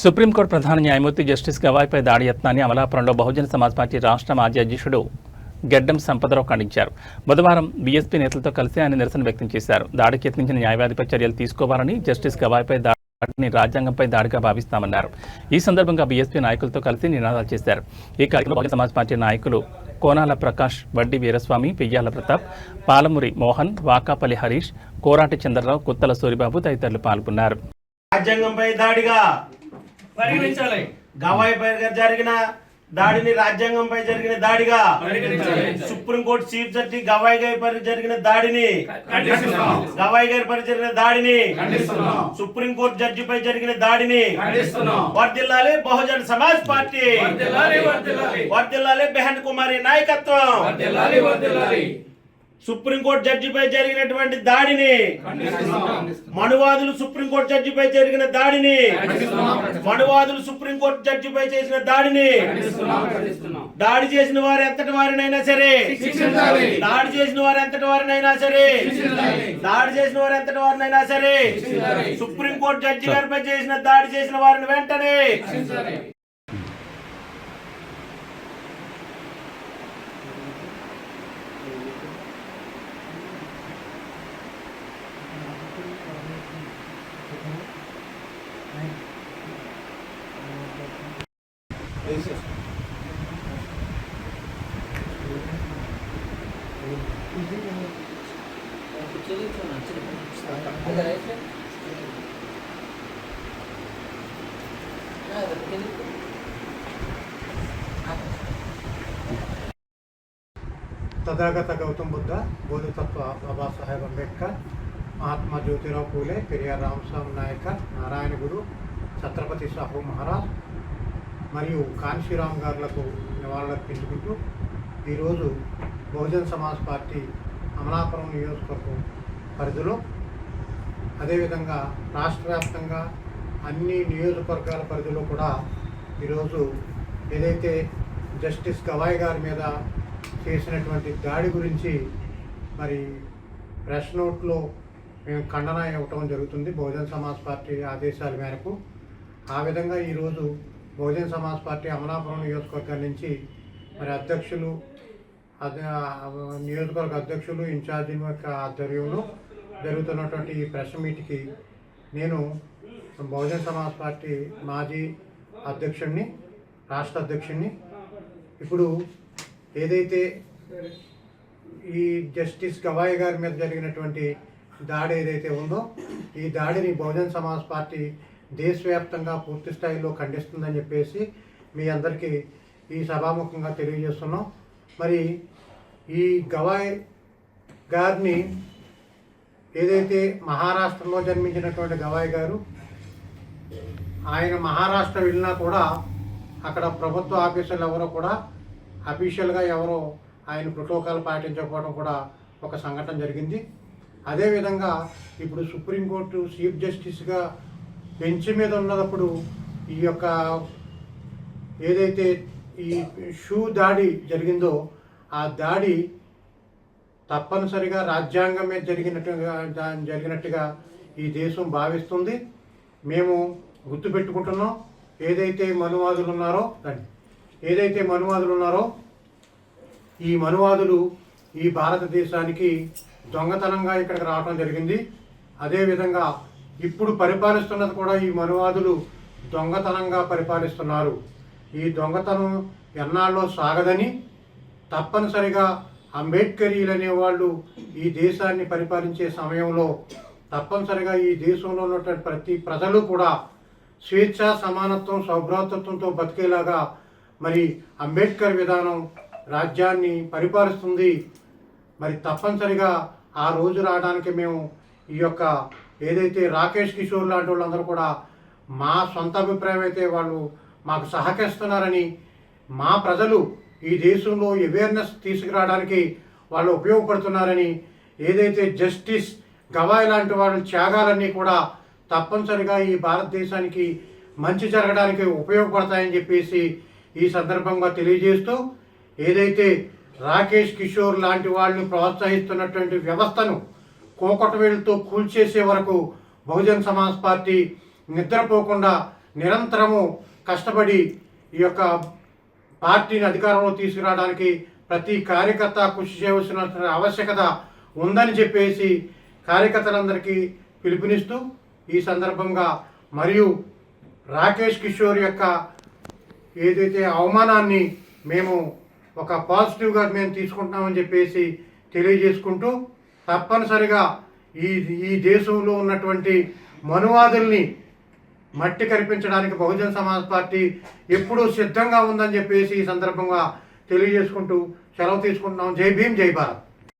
Supreme court ప్రధాన న్యాయమూర్తి justice గవాయ్పై దాడి యత్నాన్ని అమలాపురంలో బహుజన సమాజ్ పార్టీ రాష్ట్ర మాజీ అధ్యక్షుడు గెడ్డం సంపదరావు ఖండించారు. బుధవారం బీఎస్పీ నేతలతో కలిసి ఆయన నిరసన వ్యక్తం చేశారు. దాడికి యత్నించిన న్యాయవాదిపై చర్యలు తీసుకోవాలని జస్టిస్ గవాయ్పై దాడిని రాజ్యాంగంపై దాడిగా భావిస్తామన్నారు. ఈ సందర్భంగా బీఎస్పీ నాయకులతో కలిసి నినాదాలు చేశారు. ఈ కార్యక్రమంలో సమాజ్ పార్టీ నాయకులు కోనాల ప్రకాష్ వడ్డీ వీరస్వామి పెయ్యాల ప్రతాప్ పాలమురి మోహన్ వాకాపల్లి హరీష్ కోరాటి చంద్రరావు కుత్తల సూరిబాబు తదితరులు పాల్గొన్నారు. రాజ్యాంగంపై దాడిగా పరిగణించాలి. గవాయిపై జరిగిన దాడిని రాజ్యాంగంపై జరిగిన దాడిగా supreme court chief justice Gavai గారి పై జరిగిన దాడిని గవాయి గారి పై జరిగిన దాడిని సుప్రీంకోర్టు జడ్జిపై జరిగిన దాడిని వర్దిల్లాలి బహుజన్ సమాజ్ పార్టీ. వర్దిల్లాలి బెహన్ కుమారి నాయకత్వం. సుప్రీంకోర్టు జడ్జిపై జరిగినటువంటి దాడిని మనువాదులు సుప్రీంకోర్టు జడ్జిపై జరిగిన దాడిని మనువాదులు సుప్రీంకోర్టు జడ్జిపై చేసిన దాడిని దాడి చేసిన వారు ఎంతటి వారినైనా సరే దాడి చేసిన వారు ఎంతటి వారినైనా సరే దాడి చేసిన వారు ఎంతటి వారినైనా సరే. సుప్రీంకోర్టు జడ్జి గారిపై చేసిన దాడి చేసిన వారిని వెంటనే तथागत गौतम बुद्ध बोधतत्व बाबा साहेब अंबेडकर महात्मा ज्योतिराव फूले पेरिया रामस्वामी नायक नारायण गुरु छत्रपति साहू महाराज మరియు కాన్షీరామ్ గారులకు నివాళులర్పించుకుంటూ ఈరోజు బహుజన్ సమాజ్ పార్టీ అమలాపురం నియోజకవర్గం పరిధిలో అదేవిధంగా రాష్ట్ర వ్యాప్తంగా అన్ని నియోజకవర్గాల పరిధిలో కూడా ఈరోజు ఏదైతే జస్టిస్ గవాయ్ గారి మీద చేసినటువంటి దాడి గురించి మరి ప్రెస్ నోట్లో మేము ఖండన ఇవ్వటం జరుగుతుంది బహుజన్ సమాజ్ పార్టీ ఆదేశాల మేరకు. ఆ విధంగా ఈరోజు బహుజన్ సమాజ్ పార్టీ అమలాపురం నియోజకవర్గం నుంచి మరి అధ్యక్షులు నియోజకవర్గ అధ్యక్షులు ఇన్ఛార్జి యొక్క ఆధ్వర్యంలో జరుగుతున్నటువంటి ఈ ప్రెస్ మీట్కి నేను బహుజన్ సమాజ్ పార్టీ మాజీ అధ్యక్షుడిని రాష్ట్ర అధ్యక్షుడిని ఇప్పుడు ఏదైతే ఈ జస్టిస్ గవాయి గారి మీద జరిగినటువంటి దాడి ఏదైతే ఉందో ఈ దాడిని బహుజన్ సమాజ్ పార్టీ దేశవ్యాప్తంగా పూర్తి స్థాయిలో ఖండిస్తుందని చెప్పేసి మీ అందరికీ ఈ సభాముఖంగా తెలియజేస్తున్నాం. మరి ఈ గవాయ్ గారిని ఏదైతే మహారాష్ట్రలో జన్మించినటువంటి గవాయ్ గారు ఆయన మహారాష్ట్ర వెళ్ళినా కూడా అక్కడ ప్రభుత్వ ఆఫీసర్లు ఎవరో కూడా అఫీషియల్గా ఎవరో ఆయన ప్రోటోకాల్ పాటించకపోవడం కూడా ఒక సంఘటన జరిగింది. అదేవిధంగా ఇప్పుడు సుప్రీంకోర్టు చీఫ్ జస్టిస్గా బెంచ్ మీద ఉన్నప్పుడు ఈ యొక్క ఏదైతే ఈ షూ దాడి జరిగిందో ఆ దాడి తప్పనిసరిగా రాజ్యాంగం మీద జరిగినట్టుగా జరిగినట్టుగా ఈ దేశం భావిస్తుంది. మేము గుర్తుపెట్టుకుంటున్నాం. ఏదైతే మనువాదులు ఉన్నారో రండి. ఏదైతే మనువాదులు ఉన్నారో ఈ మనువాదులు ఈ భారతదేశానికి దొంగతనంగా ఇక్కడికి రావడం జరిగింది. అదేవిధంగా ఇప్పుడు పరిపాలిస్తున్నది కూడా ఈ మనువాదులు దొంగతనంగా పరిపాలిస్తున్నారు. ఈ దొంగతనం ఎన్నాళ్ళలో సాగదని తప్పనిసరిగా అంబేద్కరీలు అనేవాళ్ళు ఈ దేశాన్ని పరిపాలించే సమయంలో తప్పనిసరిగా ఈ దేశంలో ఉన్నటువంటి ప్రతి ప్రజలు కూడా స్వేచ్ఛ సమానత్వం సౌభ్రాతత్వంతో బతికేలాగా మరి అంబేద్కర్ విధానం రాజ్యాన్ని పరిపాలిస్తుంది. మరి తప్పనిసరిగా ఆ రోజు రావడానికి మేము ఈ యొక్క ఏదైతే రాకేష్ కిషోర్ లాంటి వాళ్ళందరూ కూడా మా సొంత అభిప్రాయం అయితే వాళ్ళు మాకు సహకరిస్తున్నారని మా ప్రజలు ఈ దేశంలో అవేర్నెస్ తీసుకురావడానికి వాళ్ళు ఉపయోగపడుతున్నారని ఏదైతే జస్టిస్ గవాయ్ లాంటి వాళ్ళ త్యాగాలన్నీ కూడా తప్పనిసరిగా ఈ భారతదేశానికి మంచి జరగడానికి ఉపయోగపడతాయని చెప్పేసి ఈ సందర్భంగా తెలియజేస్తూ ఏదైతే రాకేష్ కిషోర్ లాంటి వాళ్ళని ప్రోత్సహిస్తున్నటువంటి వ్యవస్థను కోకటవేలుతో కూల్చేసే వరకు బహుజన్ సమాజ్ పార్టీ నిద్రపోకుండా నిరంతరము కష్టపడి ఈ యొక్క పార్టీని అధికారంలో తీసుకురావడానికి ప్రతి కార్యకర్త కృషి చేయవలసిన ఆవశ్యకత ఉందని చెప్పేసి కార్యకర్తలందరికీ పిలుపునిస్తూ ఈ సందర్భంగా మరియు రాకేష్ కిషోర్ యొక్క ఏదైతే అవమానాన్ని మేము ఒక పాజిటివ్గా మేము తీసుకుంటున్నామని చెప్పేసి తెలియజేసుకుంటూ తప్పనిసరిగా ఈ ఈ దేశంలో ఉన్నటువంటి మనువాదుల్ని మట్టి కరిపించడానికి బహుజన్ సమాజ్ పార్టీ ఎప్పుడూ సిద్ధంగా ఉందని చెప్పేసి ఈ సందర్భంగా తెలియజేసుకుంటూ సెలవు తీసుకుంటున్నాం. జై భీమ్ జై భారత్.